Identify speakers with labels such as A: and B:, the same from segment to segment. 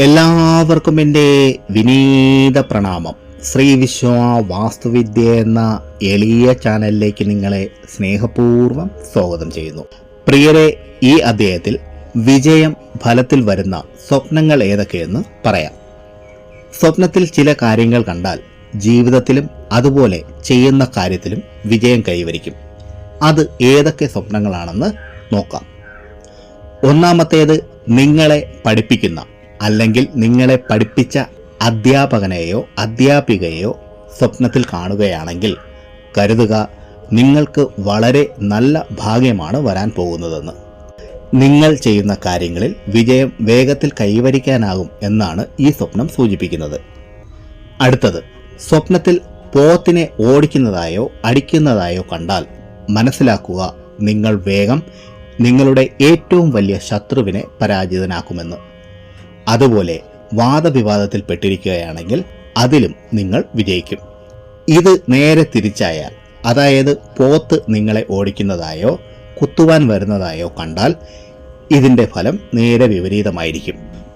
A: എല്ലാവർക്കും എന്റെ വിനീത പ്രണാമം. ശ്രീ വിശ്വ വാസ്തുവിദ്യ എന്ന എളിയ ചാനലിലേക്ക് നിങ്ങളെ സ്നേഹപൂർവം സ്വാഗതം ചെയ്യുന്നു. പ്രിയരെ ഈ അധ്യായത്തിൽ വിജയം ഫലത്തിൽ വരുന്ന സ്വപ്നങ്ങൾ ഏതൊക്കെയെന്ന് പറയാം. സ്വപ്നത്തിൽ ചില കാര്യങ്ങൾ കണ്ടാൽ ജീവിതത്തിലും അതുപോലെ ചെയ്യുന്ന കാര്യത്തിലും വിജയം കൈവരിക്കും. അത് ഏതൊക്കെ സ്വപ്നങ്ങളാണെന്ന് നോക്കാം. ഒന്നാമത്തേത് നിങ്ങളെ പഠിപ്പിക്കുന്ന അല്ലെങ്കിൽ നിങ്ങളെ പഠിപ്പിച്ച അധ്യാപകനെയോ അധ്യാപികയെയോ സ്വപ്നത്തിൽ കാണുകയാണെങ്കിൽ കരുതുക നിങ്ങൾക്ക് വളരെ നല്ല ഭാഗ്യമാണ് വരാൻ പോകുന്നതെന്ന്. നിങ്ങൾ ചെയ്യുന്ന കാര്യങ്ങളിൽ വിജയം വേഗത്തിൽ കൈവരിക്കാനാകും എന്നാണ് ഈ സ്വപ്നം സൂചിപ്പിക്കുന്നത്. അടുത്തത് സ്വപ്നത്തിൽ പോത്തിനെ ഓടിക്കുന്നതായോ അടിക്കുന്നതായോ കണ്ടാൽ മനസ്സിലാക്കുക നിങ്ങൾ വേഗം നിങ്ങളുടെ ഏറ്റവും വലിയ ശത്രുവിനെ പരാജിതനാക്കുമെന്ന്. അതുപോലെ വാദവിവാദത്തിൽ പെട്ടിരിക്കുകയാണെങ്കിൽ അതിലും നിങ്ങൾ വിജയിക്കും. ഇത് നേരെ തിരിച്ചായാൽ അതായത് പോത്ത് നിങ്ങളെ ഓടിക്കുന്നതായോ കുത്തുവാൻ വരുന്നതായോ കണ്ടാൽ ഇതിന്റെ ഫലം നേരെ വിപരീതമായിരിക്കും.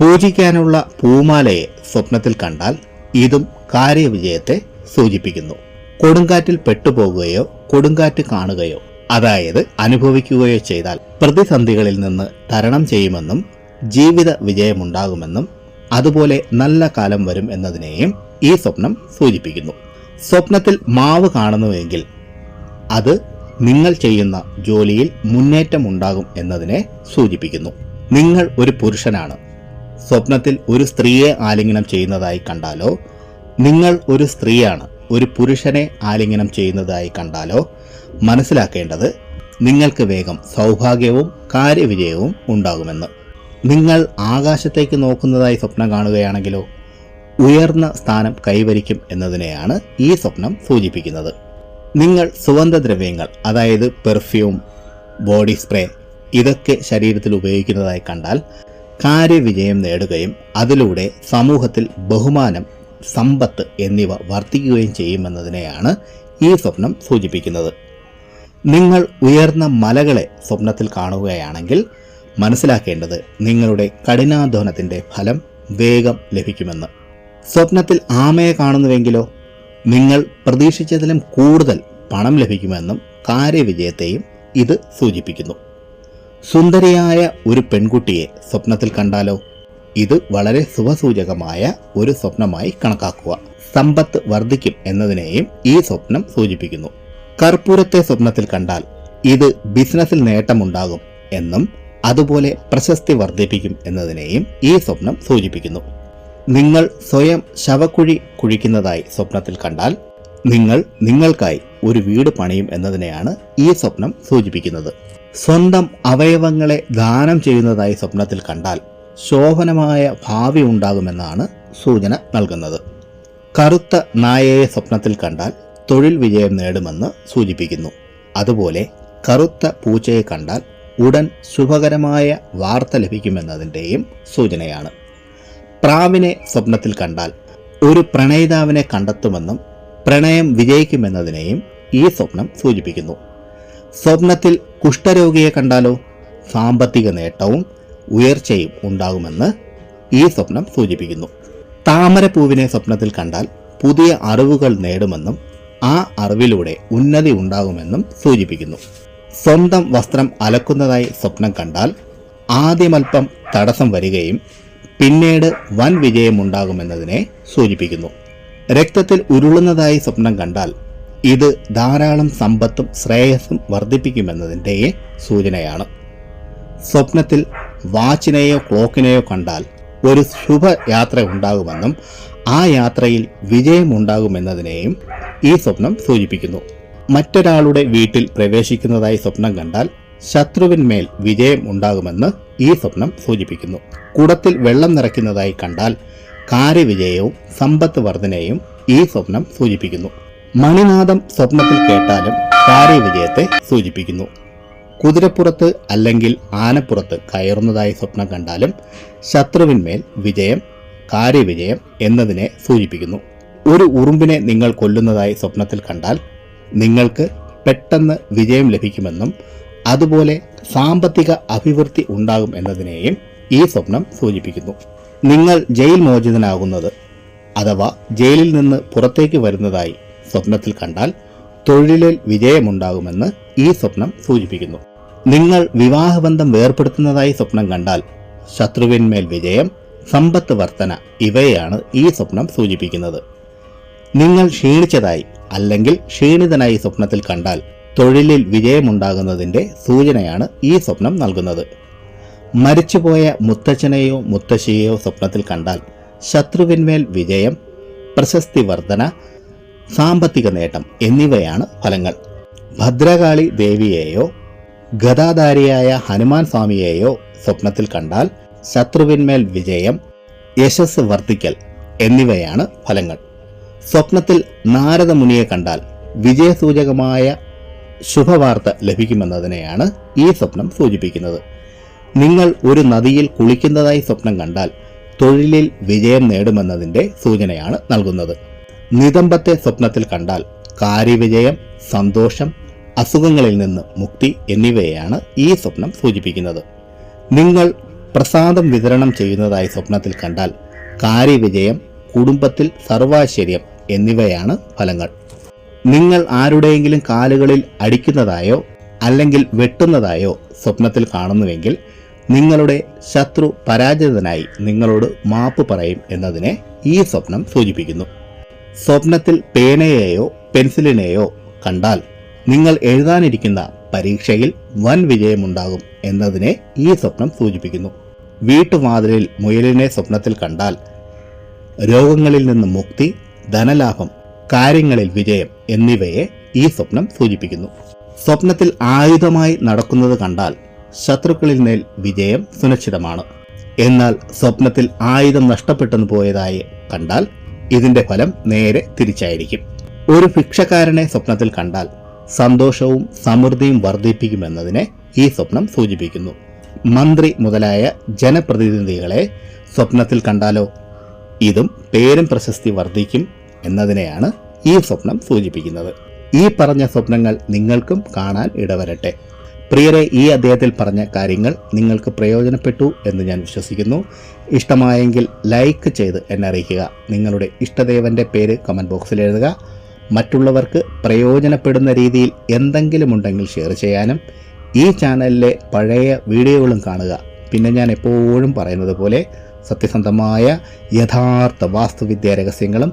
A: പൂജിക്കാനുള്ള പൂമാലയെ സ്വപ്നത്തിൽ കണ്ടാൽ ഇതും കാര്യവിജയത്തെ സൂചിപ്പിക്കുന്നു. കൊടുങ്കാറ്റിൽ പെട്ടുപോകുകയോ കൊടുങ്കാറ്റ് കാണുകയോ അതായത് അനുഭവിക്കുകയോ ചെയ്താൽ പ്രതിസന്ധികളിൽ നിന്ന് തരണം ചെയ്യുമെന്നും ജീവിത വിജയമുണ്ടാകുമെന്നും അതുപോലെ നല്ല കാലം വരും എന്നതിനെയും ഈ സ്വപ്നം സൂചിപ്പിക്കുന്നു. സ്വപ്നത്തിൽ മാവ് കാണുന്നുവെങ്കിൽ അത് നിങ്ങൾ ചെയ്യുന്ന ജോലിയിൽ മുന്നേറ്റം ഉണ്ടാകും എന്നതിനെ സൂചിപ്പിക്കുന്നു. നിങ്ങൾ ഒരു പുരുഷനാണ്. സ്വപ്നത്തിൽ ഒരു സ്ത്രീയെ ആലിംഗനം ചെയ്യുന്നതായി കണ്ടാലോ? നിങ്ങൾ ഒരു സ്ത്രീയാണ്. ഒരു പുരുഷനെ ആലിംഗനം ചെയ്യുന്നതായി കണ്ടാലോ? മനസ്സിലാക്കേണ്ടത് നിങ്ങൾക്ക് വേഗം സൗഭാഗ്യവും കാര്യവിജയവും ഉണ്ടാകുമെന്ന്. നിങ്ങൾ ആകാശത്തേക്ക് നോക്കുന്നതായി സ്വപ്നം കാണുകയാണെങ്കിലോ ഉയർന്ന സ്ഥാനം കൈവരിക്കും എന്നതിനെയാണ് ഈ സ്വപ്നം സൂചിപ്പിക്കുന്നത്. നിങ്ങൾ സുഗന്ധദ്രവ്യങ്ങൾ അതായത് പെർഫ്യൂം ബോഡി സ്പ്രേ ഇതൊക്കെ ശരീരത്തിൽ ഉപയോഗിക്കുന്നതായി കണ്ടാൽ കാര്യവിജയം നേടുകയും അതിലൂടെ സമൂഹത്തിൽ ബഹുമാനം സമ്പത്ത് എന്നിവ വർദ്ധിക്കുകയും ചെയ്യുമെന്നതിനെയാണ് ഈ സ്വപ്നം സൂചിപ്പിക്കുന്നത്. നിങ്ങൾ ഉയർന്ന മലകളെ സ്വപ്നത്തിൽ കാണുകയാണെങ്കിൽ മനസ്സിലാക്കേണ്ടത് നിങ്ങളുടെ കഠിനാധ്വാനത്തിന്റെ ഫലം വേഗം ലഭിക്കുമെന്ന്. സ്വപ്നത്തിൽ ആമയെ കാണുന്നുവെങ്കിലോ നിങ്ങൾ പ്രതീക്ഷിച്ചതിലും കൂടുതൽ പണം ലഭിക്കുമെന്നും കാര്യവിജയത്തെയും ഇത് സൂചിപ്പിക്കുന്നു. സുന്ദരിയായ ഒരു പെൺകുട്ടിയെ സ്വപ്നത്തിൽ കണ്ടാലോ? ഇത് വളരെ ശുഭസൂചകമായ ഒരു സ്വപ്നമായി കണക്കാക്കുക. സമ്പത്ത് വർദ്ധിക്കും എന്നതിനെയും ഈ സ്വപ്നം സൂചിപ്പിക്കുന്നു. കർപ്പൂരത്തെ സ്വപ്നത്തിൽ കണ്ടാൽ ഇത് ബിസിനസ്സിൽ നേട്ടമുണ്ടാകും എന്നും അതുപോലെ പ്രശസ്തി വർദ്ധിപ്പിക്കും എന്നതിനെയും ഈ സ്വപ്നം സൂചിപ്പിക്കുന്നു. നിങ്ങൾ സ്വയം ശവക്കുഴി കുഴിക്കുന്നതായി സ്വപ്നത്തിൽ കണ്ടാൽ നിങ്ങൾ നിങ്ങൾക്കായി ഒരു വീട് പണിയും എന്നതിനെയാണ് ഈ സ്വപ്നം സൂചിപ്പിക്കുന്നത്. സ്വന്തം അവയവങ്ങളെ ദാനം ചെയ്യുന്നതായി സ്വപ്നത്തിൽ കണ്ടാൽ ശോഭനമായ ഭാവി ഉണ്ടാകുമെന്നാണ് സൂചന നൽകുന്നത്. കറുത്ത നായയെ സ്വപ്നത്തിൽ കണ്ടാൽ തൊഴിൽ വിജയം നേടുമെന്ന് സൂചിപ്പിക്കുന്നു. അതുപോലെ കറുത്ത പൂച്ചയെ കണ്ടാൽ ഉടൻ ശുഭകരമായ വാർത്ത ലഭിക്കുമെന്നതിന്റെയും സൂചനയാണ്. പ്രാവിനെ സ്വപ്നത്തിൽ കണ്ടാൽ ഒരു പ്രണയിതാവിനെ കണ്ടെത്തുമെന്നും പ്രണയം വിജയിക്കുമെന്നതിനെയും ഈ സ്വപ്നം സൂചിപ്പിക്കുന്നു. സ്വപ്നത്തിൽ കുഷ്ഠരോഗിയെ കണ്ടാലോ? സാമ്പത്തിക നേട്ടവും ഉയർച്ചയും ഉണ്ടാകുമെന്ന് ഈ സ്വപ്നം സൂചിപ്പിക്കുന്നു. താമരപ്പൂവിനെ സ്വപ്നത്തിൽ കണ്ടാൽ പുതിയ അറിവുകൾ നേടുമെന്നും ആ അറിവിലൂടെ ഉന്നതി ഉണ്ടാകുമെന്നും സൂചിപ്പിക്കുന്നു. സ്വന്തം വസ്ത്രം അലക്കുന്നതായി സ്വപ്നം കണ്ടാൽ ആദ്യമൽപ്പം തടസ്സം വരികയും പിന്നീട് വൻ വിജയമുണ്ടാകുമെന്നതിനെ സൂചിപ്പിക്കുന്നു. രക്തത്തിൽ ഉരുളുന്നതായി സ്വപ്നം കണ്ടാൽ ഇത് ധാരാളം സമ്പത്തും ശ്രേയസ്സും വർദ്ധിപ്പിക്കുമെന്നതിന്റെ സൂചനയാണ്. സ്വപ്നത്തിൽ വാച്ചിനെയോ ക്ലോക്കിനെയോ കണ്ടാൽ ഒരു ശുഭയാത്ര ഉണ്ടാകുമെന്നും ആ യാത്രയിൽ വിജയമുണ്ടാകുമെന്നതിനെയും ഈ സ്വപ്നം സൂചിപ്പിക്കുന്നു. മറ്റൊരാളുടെ വീട്ടിൽ പ്രവേശിക്കുന്നതായി സ്വപ്നം കണ്ടാൽ ശത്രുവിന്മേൽ വിജയം ഉണ്ടാകുമെന്ന് ഈ സ്വപ്നം സൂചിപ്പിക്കുന്നു. കുടത്തിൽ വെള്ളം നിറയ്ക്കുന്നതായി കണ്ടാൽ കാര്യവിജയവും സമ്പത്ത് വർധനയും ഈ സ്വപ്നം സൂചിപ്പിക്കുന്നു. മണിനാഥം സ്വപ്നത്തിൽ കേട്ടാലും കാര്യവിജയത്തെ സൂചിപ്പിക്കുന്നു. കുതിരപ്പുറത്ത് അല്ലെങ്കിൽ ആനപ്പുറത്ത് കയറുന്നതായി സ്വപ്നം കണ്ടാലും ശത്രുവിന്മേൽ വിജയം കാര്യവിജയം എന്നതിനെ സൂചിപ്പിക്കുന്നു. ഒരു ഉറുമ്പിനെ നിങ്ങൾ കൊല്ലുന്നതായി സ്വപ്നത്തിൽ കണ്ടാൽ നിങ്ങൾക്ക് പെട്ടെന്ന് വിജയം ലഭിക്കുമെന്നും അതുപോലെ സാമ്പത്തിക അഭിവൃദ്ധി ഉണ്ടാകും എന്നതിനെയും ഈ സ്വപ്നം സൂചിപ്പിക്കുന്നു. നിങ്ങൾ ജയിൽ മോചിതനാകുന്നത് അഥവാ ജയിലിൽ നിന്ന് പുറത്തേക്ക് വരുന്നതായി സ്വപ്നത്തിൽ കണ്ടാൽ തൊഴിലിൽ വിജയമുണ്ടാകുമെന്ന് ഈ സ്വപ്നം സൂചിപ്പിക്കുന്നു. നിങ്ങൾ വിവാഹബന്ധം വേർപ്പെടുത്തുന്നതായി സ്വപ്നം കണ്ടാൽ ശത്രുവിന്മേൽ വിജയം സമ്പത്ത് വർധന ഇവയാണ് ഈ സ്വപ്നം സൂചിപ്പിക്കുന്നത്. നിങ്ങൾ ക്ഷീണിച്ചതായി അല്ലെങ്കിൽ ക്ഷീണിതനായി സ്വപ്നത്തിൽ കണ്ടാൽ തൊഴിലിൽ വിജയമുണ്ടാകുന്നതിന്റെ സൂചനയാണ് ഈ സ്വപ്നം നൽകുന്നത്. മരിച്ചുപോയ മുത്തച്ഛനെയോ മുത്തശ്ശിയെയോ സ്വപ്നത്തിൽ കണ്ടാൽ ശത്രുവിന്മേൽ വിജയം പ്രശസ്തി വർധന സാമ്പത്തിക നേട്ടം എന്നിവയാണ് ഫലങ്ങൾ. ഭദ്രകാളി ദേവിയെയോ ഗതാധാരിയായ ഹനുമാൻ സ്വാമിയെയോ സ്വപ്നത്തിൽ കണ്ടാൽ ശത്രുവിന്മേൽ വിജയം യശസ് വർദ്ധിക്കൽ എന്നിവയാണ് ഫലങ്ങൾ. സ്വപ്നത്തിൽ നാരദമുനിയെ കണ്ടാൽ വിജയസൂചകമായ ശുഭവാർത്ത ലഭിക്കുമെന്നതിനെയാണ് ഈ സ്വപ്നം സൂചിപ്പിക്കുന്നത്. നിങ്ങൾ ഒരു നദിയിൽ കുളിക്കുന്നതായി സ്വപ്നം കണ്ടാൽ തൊഴിലിൽ വിജയം നേടുമെന്നതിന്റെ സൂചനയാണ് നൽകുന്നത്. നിതംബത്തെ സ്വപ്നത്തിൽ കണ്ടാൽ കാര്യവിജയം സന്തോഷം അസുഖങ്ങളിൽ നിന്ന് മുക്തി എന്നിവയാണ് ഈ സ്വപ്നം സൂചിപ്പിക്കുന്നത്. നിങ്ങൾ പ്രസാദം വിതരണം ചെയ്യുന്നതായി സ്വപ്നത്തിൽ കണ്ടാൽ കാര്യവിജയം കുടുംബത്തിൽ സർവാശ്ചര്യം എന്നിവയാണ് ഫലങ്ങൾ. നിങ്ങൾ ആരുടെയെങ്കിലും കാലുകളിൽ അടിക്കുന്നതായോ അല്ലെങ്കിൽ വെട്ടുന്നതായോ സ്വപ്നത്തിൽ കാണുന്നുവെങ്കിൽ നിങ്ങളുടെ ശത്രു പരാജിതനായി നിങ്ങളോട് മാപ്പ് പറയും എന്നതിനെ ഈ സ്വപ്നം സൂചിപ്പിക്കുന്നു. സ്വപ്നത്തിൽ പേനയെയോ പെൻസിലിനെയോ കണ്ടാൽ നിങ്ങൾ എഴുതാനിരിക്കുന്ന പരീക്ഷയിൽ വൻ വിജയമുണ്ടാകും എന്നതിനെ ഈ സ്വപ്നം സൂചിപ്പിക്കുന്നു. വീട്ടുവാതിലിൽ മുയലിനെ സ്വപ്നത്തിൽ കണ്ടാൽ രോഗങ്ങളിൽ നിന്ന് മുക്തി ധനലാഭം കാര്യങ്ങളിൽ വിജയം എന്നിവയെ ഈ സ്വപ്നം സൂചിപ്പിക്കുന്നു. സ്വപ്നത്തിൽ ആയുധമായി നടക്കുന്നത് കണ്ടാൽ ശത്രുക്കളിൽ മേൽ വിജയം സുനിശ്ചിതമാണ് എന്നാൽ സ്വപ്നത്തിൽ ആയുധം നഷ്ടപ്പെട്ടെന്ന് പോയതായി കണ്ടാൽ ഇതിന്റെ ഫലം നേരെ തിരിച്ചായിരിക്കും. ഒരു ഭിക്ഷക്കാരനെ സ്വപ്നത്തിൽ കണ്ടാൽ സന്തോഷവും സമൃദ്ധിയും വർദ്ധിപ്പിക്കുമെന്നതിനെ ഈ സ്വപ്നം സൂചിപ്പിക്കുന്നു. മന്ത്രി മുതലായ ജനപ്രതിനിധികളെ സ്വപ്നത്തിൽ കണ്ടാലോ? ഇതും പേരും പ്രശസ്തി വർദ്ധിക്കും എന്നതിനെയാണ് ഈ സ്വപ്നം സൂചിപ്പിക്കുന്നത്. ഈ പറഞ്ഞ സ്വപ്നങ്ങൾ നിങ്ങൾക്കും കാണാൻ ഇടവരട്ടെ. പ്രിയരെ ഈ അദ്ദേഹത്തിൽ പറഞ്ഞ കാര്യങ്ങൾ നിങ്ങൾക്ക് പ്രയോജനപ്പെട്ടു എന്ന് ഞാൻ വിശ്വസിക്കുന്നു. ഇഷ്ടമായെങ്കിൽ ലൈക്ക് ചെയ്ത് എന്നെ അറിയിക്കുക. നിങ്ങളുടെ ഇഷ്ടദേവന്റെ പേര് കമന്റ് ബോക്സിൽ എഴുതുക. മറ്റുള്ളവർക്ക് പ്രയോജനപ്പെടുന്ന രീതിയിൽ എന്തെങ്കിലും ഉണ്ടെങ്കിൽ ഷെയർ ചെയ്യാനും. ഈ ചാനലിലെ പഴയ വീഡിയോകളും കാണുക. പിന്നെ ഞാൻ എപ്പോഴും പറയുന്നത് പോലെ സത്യസന്ധമായ യഥാർത്ഥ വാസ്തുവിദ്യാ രഹസ്യങ്ങളും